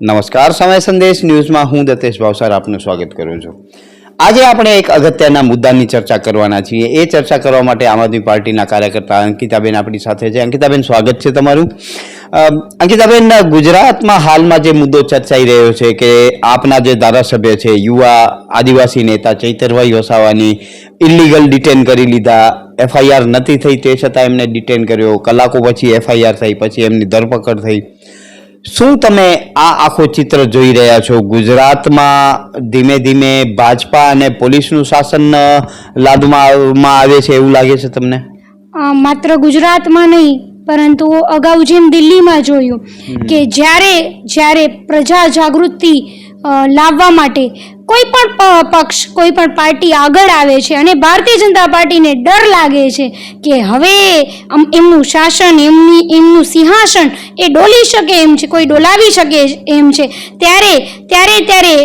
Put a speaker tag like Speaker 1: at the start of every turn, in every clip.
Speaker 1: નમસ્કાર, સમય સંદેશ ન્યૂઝમાં હું દતેશ ભાવસાર આપનું સ્વાગત કરું છું. આજે આપણે એક અગત્યના મુદ્દાની ચર્ચા કરવાના છીએ. એ ચર્ચા કરવા માટે આમ આદમી પાર્ટીના કાર્યકર્તા અંકિતાબેન આપણી સાથે છે. અંકિતાબેન, સ્વાગત છે તમારું. અંકિતાબેન, ગુજરાતમાં હાલમાં જે મુદ્દો ચર્ચાઈ રહ્યો છે કે આપના જે ધારાસભ્ય છે, યુવા આદિવાસી નેતા ચૈતરભાઈ વસાવાની ઇલીગલ ડિટેન કરી લીધા. એફઆઈઆર નથી થઈ, તે છતાં એમને ડિટેન કર્યો. કલાકો પછી એફઆઈઆર થઈ, પછી એમની ધરપકડ થઈ. શું તમે આ આખો ચિત્ર જોઈ રહ્યા છો? ગુજરાતમાં ધીમે ધીમે ભાજપા અને પોલીસનું શાસન લાદવામાં આવે છે એવું લાગે છે તમને?
Speaker 2: માત્ર ગુજરાતમાં નહીં પરંતુ અગાઉ જેમ દિલ્હીમાં જોયું કે જ્યારે જ્યારે પ્રજા જાગૃતિ લાવવા માટે કોઈ પણ પક્ષ, કોઈ પણ પાર્ટી આગળ આવે છે અને ભારતીય જનતા પાર્ટીને ડર લાગે છે કે હવે એમનું શાસન, એમની, એમનું સિંહાસન એ ડોલી શકે એમ છે, કોઈ ડોલાવી શકે એમ છે, ત્યારે ત્યારે ત્યારે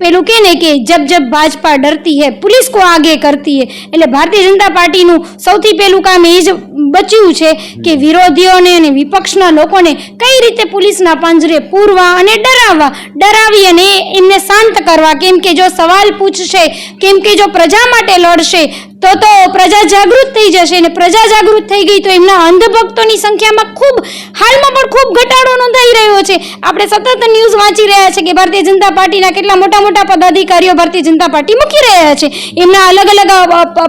Speaker 2: પેલું કે ને કે જબ જબ ભાજપા ડરતી હૈ પુલિસ કો આગે કરતી હૈ. એટલે ભારતીય જનતા પાર્ટીનું સૌથી પહેલું કામ એ જ બચ્યું છે કે વિરોધીઓને અને વિપક્ષના લોકોને કઈ રીતે પોલીસના પાંજરે પૂરવા અને ડરાવવા ડરાવી અને એમને શાંત કરવા. કેમ કે જો સવાલ પૂછશે કેમ કે જો પ્રજા માટે લડશે તો તો પ્રજા જાગૃત થઈ જશે અને પ્રજા જાગૃત થઈ ગઈ તો એમના અંધભક્તોની સંખ્યામાં ખૂબ, હાલમાં પણ ખૂબ ઘટાડો નોંધાઈ રહ્યો છે. આપણે સતત ન્યૂઝ વાંચી રહ્યા છે કે ભારતીય જનતા પાર્ટીના કેટલા મોટા મોટા પદાધિકારીઓ ભારતીય જનતા પાર્ટી મૂકી રહ્યા છે. એમના અલગ અલગ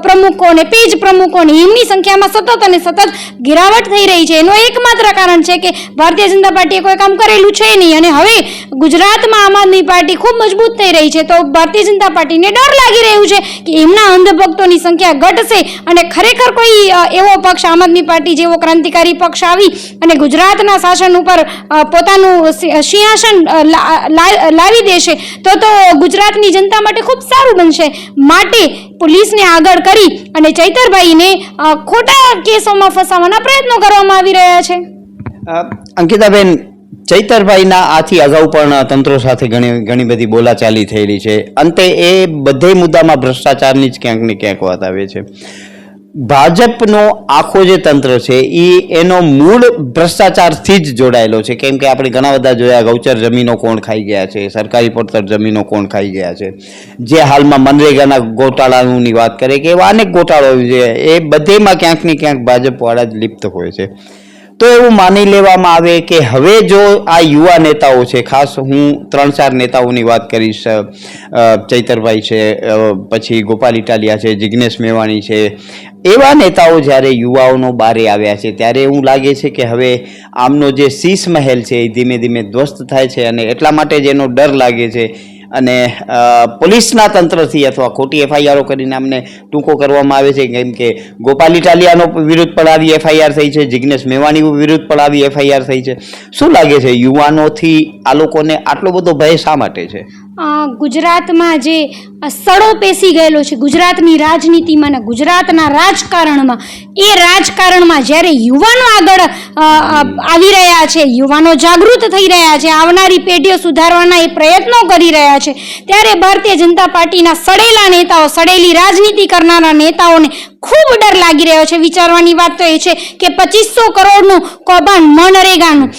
Speaker 2: પ્રમુખો અને પેજ પ્રમુખો અને એમની સંખ્યામાં સતત અને સતત ગિરાવટ થઈ રહી છે. એનું એકમાત્ર કારણ છે કે ભારતીય જનતા પાર્ટીએ કોઈ કામ કરેલું છે નહીં અને હવે ગુજરાતમાં આમ આદમી પાર્ટી ખૂબ મજબૂત થઈ રહી છે. તો ભારતીય જનતા પાર્ટીને ડર લાગી રહ્યું છે કે એમના અંધભક્તોની સંખ્યા ઘટશે અને ખરેખર કોઈ એવો પક્ષ આમ આદમી પાર્ટી જેવો ક્રાંતિકારી પક્ષ આવી અને ગુજરાતના શાસન ઉપર પોતાનું સિંહાસન લાવી દેશે, તો તો ગુજરાતની જનતા માટે ખૂબ સારું બનશે. માટે પોલીસને આગળ કરી અને ચૈતરભાઈને ખોટા કેસોમાં ફસાવવાના પ્રયત્નો કરવામાં આવી રહ્યા છે.
Speaker 1: અંકિતાબેન ચૈતરભાઈના આથી અગાઉ પણ તંત્રો સાથે ઘણી ઘણી બધી બોલાચાલી થયેલી છે. અંતે એ બધે મુદ્દામાં ભ્રષ્ટાચારની જ ક્યાંક ને ક્યાંક વાત આવે છે. ભાજપનો આખો જે તંત્ર છે એ એનો મૂળ ભ્રષ્ટાચારથી જ જોડાયેલો છે. કેમ કે આપણે ઘણા બધા જોયા, ગૌચર જમીનો કોણ ખાઈ ગયા છે, સરકારી પડતર જમીનો કોણ ખાઈ ગયા છે. જે હાલમાં મનરેગાના ગોટાળાની વાત કરે કે એવા અનેક ગોટાળો છે એ બધેમાં ક્યાંક ને ક્યાંક ભાજપવાળા જ લિપ્ત હોય છે. તો એવું માની લેવામાં આવે કે હવે જો આ યુવા નેતાઓ છે, ખાસ હું ત્રણ ચાર નેતાઓની વાત કરીશ ચૈતરભાઈ છે પછી ગોપાલ ઇટાલિયા છે, જિગ્નેશ મેવાણી છે, એવા નેતાઓ જ્યારે યુવાઓનો બારે આવ્યા છે, ત્યારે એવું લાગે છે કે હવે આમનો જે શીશ મહેલ છે એ ધીમે ધીમે ધ્વસ્ત થાય છે અને એટલા માટે જ એનો ડર લાગે છે અને પોલીસના તંત્રથી અથવા ખોટી એફઆઈઆરો કરીને અમને ટૂંકો કરવામાં આવે છે, કેમ કે ગોપાલ ઇટાલિયાનો વિરુદ્ધ પણ આવી એફઆઈઆર થઈ છે, જિગ્નેશ મેવાણી વિરુદ્ધ પણ આવી એફઆઈઆર થઈ છે. શું લાગે છે, યુવાનોથી આ લોકોને આટલો બધો ભય શા માટે છે?
Speaker 2: ગુજરાતમાં જે સડો પેસી ગયેલો છે, ગુજરાતની રાજનીતિમાં ને ગુજરાતના રાજકારણમાં, એ રાજકારણમાં જ્યારે યુવાનો આગળ આવી રહ્યા છે, યુવાનો જાગૃત થઈ રહ્યા છે, આવનારી પેઢીઓ સુધારવાના એ પ્રયત્નો કરી રહ્યા છે, ત્યારે ભારતીય જનતા પાર્ટીના સડેલા નેતાઓ, સડેલી રાજનીતિ કરનારા નેતાઓને ખૂબ ડર લાગી રહ્યો છે. વિચારવાની વાત તો એ છે કે પચીસો કરોડનું કૌભાંડ મનરેગાનું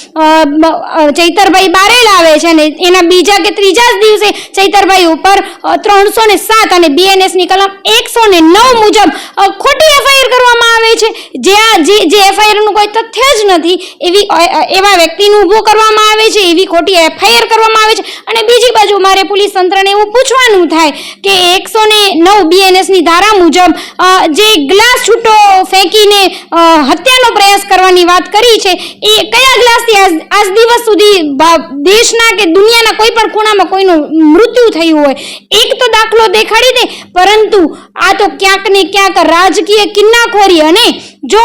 Speaker 2: ચૈતરભાઈ બારે લાવે છે અને એના બીજા કે ત્રીજા જ દિવસે ચૈતરભાઈ ઉપર ત્રણસો ને સાત અને બીએનએસની કલમ એકસો ને નવ મુજબ ખોટી એફઆઈઆર કરવામાં આવે છે. જે આ જે જે એફઆઈઆરનું કોઈ તથ્ય જ નથી એવી એવા વ્યક્તિનું ઊભું કરવામાં આવે છે એવી ખોટી એફઆઈઆર કરવામાં આવે છે. અને બીજી બાજુ મારે પોલીસ તંત્રને એવું પૂછવાનું થાય કે એકસો ને નવ બીએનએસની ધારા મુજબ અ, જે ગ્લાસ છૂટો ફેંકીને હત્યાનો પ્રયાસ કરવાની વાત કરી છે. એ કયા ગ્લાસથી આજ દિવસ સુધી દેશના કે દુનિયાના કોઈ પણ ખૂણામાં કોઈનું મૃત્યુ થયું હોય? એક તો દાખલો દેખાડી દે, પરંતુ આ તો ક્યાંક ને ક્યાંક રાજકીય કિન્નાખોરી અને જો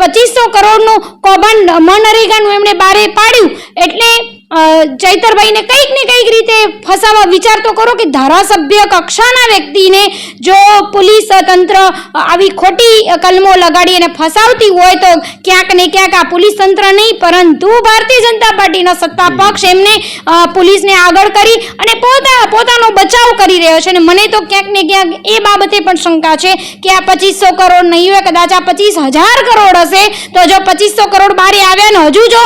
Speaker 2: પચીસો કરોડનું કૌભાંડ મનરેગાનું એમણે બારે પાડ્યું, એટલે ચૈતરભાઈને કંઈક ને કંઈક રીતે ફસાવા વિચાર તો કરો કે ધારાસભ્ય કક્ષાના વ્યક્તિને જો પોલીસ તંત્ર આવી ખોટી કલમો લગાડી અને ફસાવતી હોય તો ક્યાંક ને ક્યાંક આ પોલીસ તંત્ર નહીં, પરંતુ ભારતીય જનતા પાર્ટીના સત્તા પક્ષ એમને પોલીસને આગળ કરી અને પોતા, પોતાનો બચાવ કરી રહ્યો છે. અને મને તો ક્યાંક ને ક્યાંક એ બાબતે પણ શંકા છે કે આ પચીસો કરોડ નહીં હોય, કદાચ આ પચીસ હજાર કરોડ હશે, તો જો પચીસો કરોડ બહાર આવ્યા ને હજુ જો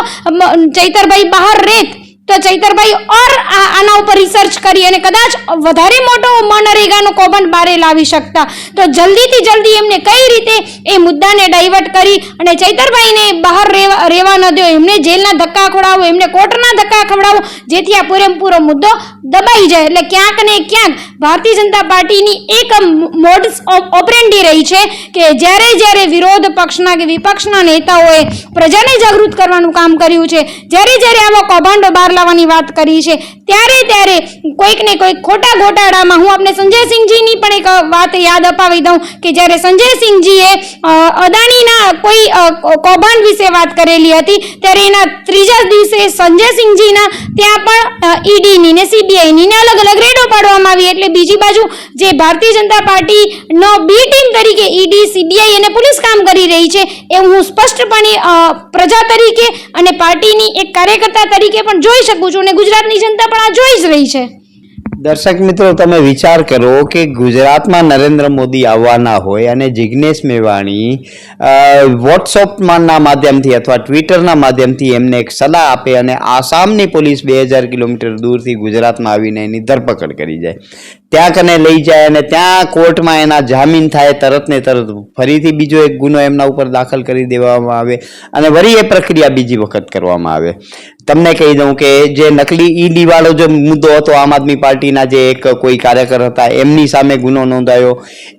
Speaker 2: ચૈતરભાઈ બહાર રહેત તો ચૈતરભાઈ ઓર આના ઉપર રિસર્ચ કરી અને કદાચ વધારે મોટો મનરેગાનો કૌભાંડ બારે લાવી શકતા. તો જલ્દીથી જલ્દી એમને કઈ રીતે એ મુદ્દાને ડાયવર્ટ કરી અને ચૈતરભાઈને બહાર રહેવા ન દો એમને જેલના ધક્કા ખવડાવો, એમને કોર્ટના ધક્કા ખવડાવો, જેથી આ પૂરેપૂરો મુદ્દો દબાઈ જાય. એટલે ક્યાંક ને ક્યાંક ભારતીય જનતા પાર્ટીની એક મોડસ ઓપરેન્ડી રહી છે કે જ્યારે જ્યારે વિરોધ પક્ષના કે વિપક્ષના નેતાઓએ પ્રજાને જાગૃત કરવાનું કામ કર્યું છે, જ્યારે જ્યારે આવા કૌભાંડો બહાર લાવવાની વાત કરી છે. ત્યારે ત્યારે કોઈક ને કોઈક ખોટા ગોટાળામાં હું આપને સંજયસિંહજીની પણ એક વાત યાદ અપાવી દઉં કે જ્યારે સંજય સિંહજીએ અદાણીના કોઈ કૌભાંડ વિશે વાત કરેલી હતી, ત્યારે એના ત્રીજા દિવસે સંજયસિંહજીના ત્યાં પણ ઈડીની ને સીબીઆઈની ને અલગ અલગ રેડો પાડવામાં આવી. એટલે બીજી બાજુ જે ભારતીય જનતા પાર્ટીનો બી ટીમ તરીકે ઈડી, સીબીઆઈ અને પોલીસ કામ કરી રહી છે, એ હું સ્પષ્ટપણે પ્રજા તરીકે અને પાર્ટીની એક કાર્યકર્તા તરીકે પણ જોઈ શકું છું અને ગુજરાતની જનતા પણ આ જોઈ જ રહી છે.
Speaker 1: દર્શક મિત્રો તમે વિચાર કરો કે ગુજરાતમાં નરેન્દ્ર મોદી આવવાના હોય અને જિજ્ઞેશ મેવાણી અ, વોટ્સઅપમાંના માધ્યમથી અથવા ટ્વિટરના માધ્યમથી એમને એક સલાહ આપે અને આસામની પોલીસ બે હજાર કિલોમીટર દૂરથી ગુજરાતમાં આવીને એની ધરપકડ કરી જાય. ત્યાં કને લઈ જાય અને ત્યાં કોર્ટમાં એના જામીન થાય તરત ને તરત ફરીથી બીજો એક ગુનો એમના ઉપર દાખલ કરી દેવામાં આવે અને વળી એ પ્રક્રિયા બીજી વખત કરવામાં આવે. તમને કહી દઉં કે જે નકલી ઈડી વાળો જે મુદ્દો હતો, આમ આદમી પાર્ટીના જે એક કોઈ કાર્યકર હતા, એમની સામે ગુનો નોંધાયો.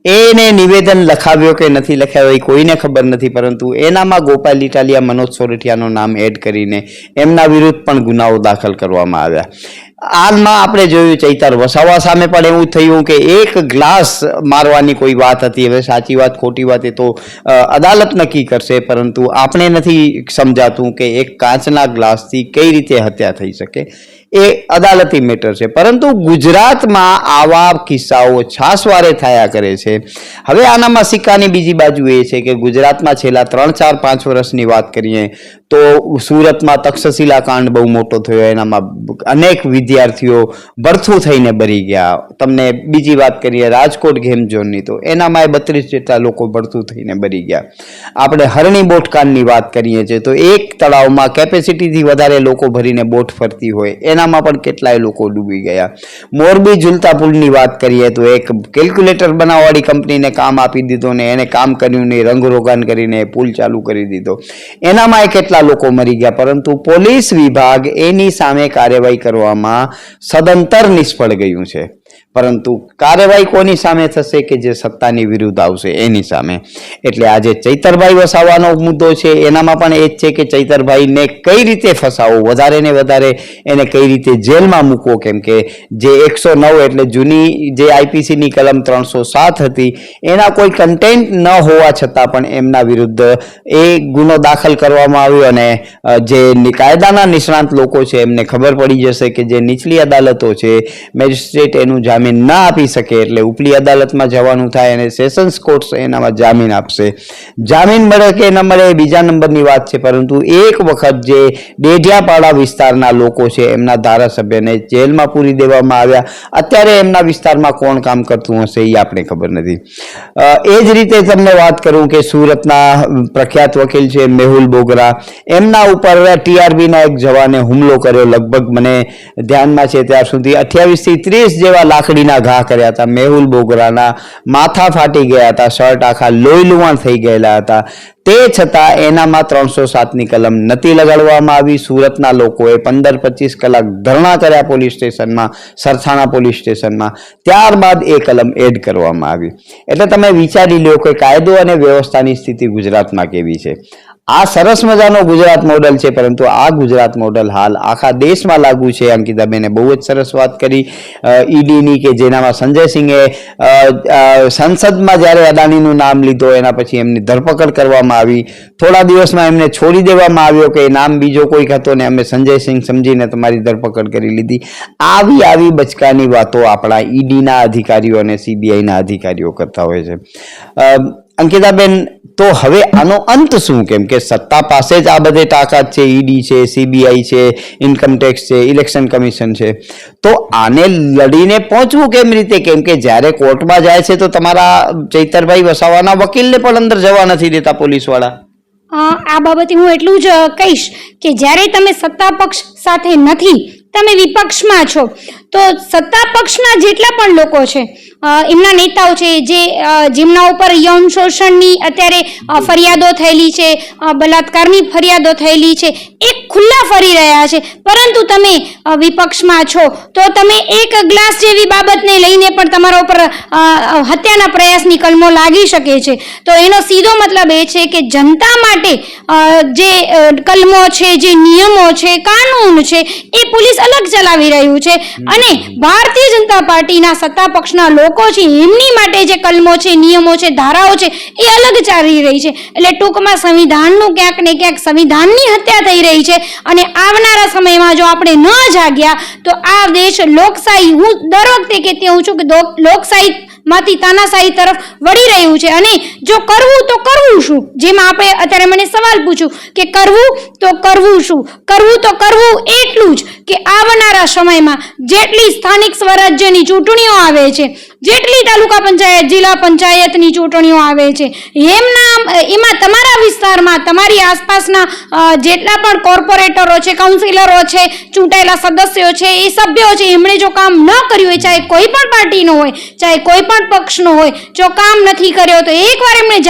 Speaker 1: એને નિવેદન લખાવ્યો કે નથી લખાવ્યો એ કોઈને ખબર નથી, પરંતુ એનામાં ગોપાલ ઇટાલિયા, મનોજ સોરઠિયાનું નામ એડ કરીને એમના વિરુદ્ધ પણ ગુનાઓ દાખલ કરવામાં આવ્યા. હાલમાં આપણે જોયું ચૈતર વસાવા સામે પણ એવું થયું કે એક ગ્લાસ મારવાની કોઈ વાત હતી. હવે સાચી વાત, ખોટી વાત એ તો અદાલત નક્કી કરશે, પરંતુ આપણે નથી સમજાતું કે એક કાચના ગ્લાસથી કઈ રીતે હત્યા થઈ શકે. એ અદાલતી મેટર છે. પરંતુ ગુજરાતમાં આવા કિસ્સાઓ છાસવારે થયા કરે છે. હવે આનામાં સિક્કાની બીજી બાજુ એ છે કે ગુજરાતમાં છેલ્લા ત્રણ, ચાર, પાંચ વર્ષની વાત કરીએ તો સુરતમાં તક્ષશિલા કાંડ બહુ મોટો થયો. એનામાં અનેક વિદ્યાર્થીઓ ભરથું થઈને બરી ગયા. તમને બીજી વાત કરીએ રાજકોટ ગેમ ઝોનની તો એનામાં એ બત્રીસ જેટલા લોકો ભરથું થઈને બરી ગયા. આપણે હરણી બોટકાંડની વાત કરીએ છીએ તો એક તળાવમાં કેપેસિટીથી વધારે લોકો ભરીને બોટ ફરતી હોય. એનામાં પણ કેટલાય લોકો ડૂબી ગયા. મોરબી ઝુલતા પુલની વાત કરીએ તો એક કેલ્ક્યુલેટર બનાવવાળી કંપનીને કામ આપી દીધો ને એને કામ કર્યું નહીં રંગરોગાન કરીને પુલ ચાલુ કરી દીધો. એનામાં કેટલા લોકો મરી ગયા, પરંતુ પોલીસ વિભાગ એની સામે કાર્યવાહી કરવામાં સદંતર નિષ્ફળ ગયું છે. પરંતુ કાર્યવાહી કોની સામે થશે કે જે સત્તાની વિરુદ્ધ આવશે, એની સામે? એટલે આજે ચૈતરભાઈ વસાવાનો મુદ્દો છે. એનામાં પણ એ જ છે કે ચૈતરભાઈને કઈ રીતે ફસાવો? વધારે ને વધારે એને કઈ રીતે જેલમાં મૂકવો? કેમ કે જે એકસો નવ એટલે જૂની જે આઈપીસીની કલમ ત્રણસો સાત હતી, એના કોઈ કન્ટેન્ટ ન હોવા છતાં પણ એમના વિરુદ્ધ એ ગુનો દાખલ કરવામાં આવ્યો અને જે કાયદાના નિષ્ણાંત લોકો છે, એમને ખબર પડી જશે કે જે નીચલી અદાલતો છે, મેજિસ્ટ્રેટ એનું જામીન ના આપી શકે એટલે ઉપલી અદાલતમાં જવાનું થાય અને સેશન્સ કોર્ટ એનામાં જામીન આપશે. જામીન મળે કે ન મળે એ બીજા નંબરની વાત છે, પરંતુ એક વખત જે ડેઢિયાપાડા વિસ્તારના લોકો છે, એમના ધારાસભ્યને જેલમાં પૂરી દેવામાં આવ્યા. અત્યારે એમના વિસ્તારમાં કોણ કામ કરતું હશે એ આપણે ખબર નથી. એ જ રીતે તમને વાત કરું કે સુરતના પ્રખ્યાત વકીલ છે મેહુલ બોગરા. એમના ઉપર ટીઆરબીના એક જવાને હુમલો કર્યો, લગભગ મને ધ્યાનમાં છે ત્યાં સુધી અઠ્યાવીસથી ત્રીસ જેવા લાકડીના ઘા કર્યા હતા, મેહુલ બોગરાના માથા ફાટી ગયા હતા, શર્ટ આખા લોહી લુવાણ થઈ ગયેલા હતા. તે છતાં એનામાં ત્રણસો સાતની કલમ નથી લગાડવામાં આવી. સુરતના લોકોએ પંદર પચીસ કલાક ધરણા કર્યા પોલીસ સ્ટેશનમાં, સરથાણા પોલીસ સ્ટેશનમાં. ત્યારબાદ એ કલમ એડ કરવામાં આવી. એટલે તમે વિચારી લો કે કાયદો અને વ્યવસ્થાની સ્થિતિ ગુજરાતમાં કેવી છે. આ સરસ મજાનો ગુજરાત મોડલ છે પરંતુ આ ગુજરાત મોડલ હાલ આખા દેશમાં લાગુ છે. અંકિતાબેને બહુ જ સરસ વાત કરી. ઈડીની કે જેનામાં સંજયસિંહે અ, અ, સંસદમાં જ્યારે અદાણીનું નામ લીધો એના પછી એમની ધરપકડ કરવામાં આવી. થોડા દિવસમાં એમને છોડી દેવામાં આવ્યો કે નામ બીજો કોઈક હતો ને અમે સંજયસિંહ સમજીને તમારી ધરપકડ કરી લીધી. આવી આવી બચકાની વાતો આપણા ઈડીના અધિકારીઓ અને સીબીઆઈના અધિકારીઓ કરતા હોય છે. અંકિતાબેન તો હવે આનો અંત શું? કેમ કે સત્તા પાસે જ આ બધે તાકાત છે, ઈડી છે, સીબીઆઈ છે, ઇન્કમ ટેક્સ છે, ઇલેક્શન કમિશન છે. તો આને લડીને પહોંચવું કેમ રીતે? કેમ કે જ્યારે કોર્ટમાં જાય છે તો તમારા ચૈતરભાઈ વસાવાના વકીલને પણ અંદર જવા નથી દેતા પોલીસવાળા.
Speaker 2: આ બાબતે હું એટલું જ કહીશ કે જ્યારે તમે સત્તા પક્ષ સાથે નથી, તમે વિપક્ષમાં છો. તો સત્તા પક્ષના જેટલા પણ લોકો છે એમના નેતાઓ છે જે જેમના ઉપર યૌન શોષણની અત્યારે ફરિયાદો થયેલી છે બલાત્કારની ફરિયાદો થયેલી છે એ ખુલ્લા ફરી રહ્યા છે. પરંતુ તમે વિપક્ષમાં છો તો તમે એક ગ્લાસ જેવી બાબતને લઈને પણ તમારા ઉપર હત્યાના પ્રયાસની કલમો લાગી શકે છે. તો એનો સીધો મતલબ એ છે કે જનતા માટે જે કલમો છે જે નિયમો છે કાનૂન છે એ પોલીસ અલગ ચલાવી રહ્યું છે. અને ભારતીય જનતા પાર્ટીના સત્તા પક્ષના લોકો છે, એમની માટે જે કલમો છે, નિયમો છે, ધારાઓ છે, એ અલગ ચાલી રહી છે. એટલે ટૂંકમાં સંવિધાનનું ક્યાંક ને ક્યાંક સંવિધાનની હત્યા થઈ રહી છે અને આવનારા સમયમાં જો આપણે ન જાગ્યા, તો આ દેશ લોકશાહી હું દર વખતે કહેતી હોઉં છું કે લોકશાહી માંથી તાનાશાહી તરફ વળી રહ્યું છે. અને જો કરવું તો કરવું શું? જેમાં આપણે અત્યારે મને સવાલ પૂછ્યું કે કરવું તો કરવું શું? કરવું તો કરવું એટલું જ કે આવનારા સમયમાં જેટલી સ્થાનિક સ્વરાજ્યની ચૂંટણીઓ આવે છે જેટલી તાલુકા પંચાયત, જિલ્લા પંચાયતની ચૂંટણીઓ આવે છે, એમના, એમાં તમારા વિસ્તારમાં, તમારી આસપાસના જેટલા પણ કોર્પોરેટરો છે, કાઉન્સિલરો છે, ચૂંટાયેલા સદસ્યો છે, એ સભ્યો છે, એમણે જો કામ ન કર્યું હોય, ચાહે કોઈ પણ પાર્ટીનો હોય, ચાહે કોઈ પણ પક્ષનો હોય, જો કામ નથી કર્યો તો એકવાર એમણે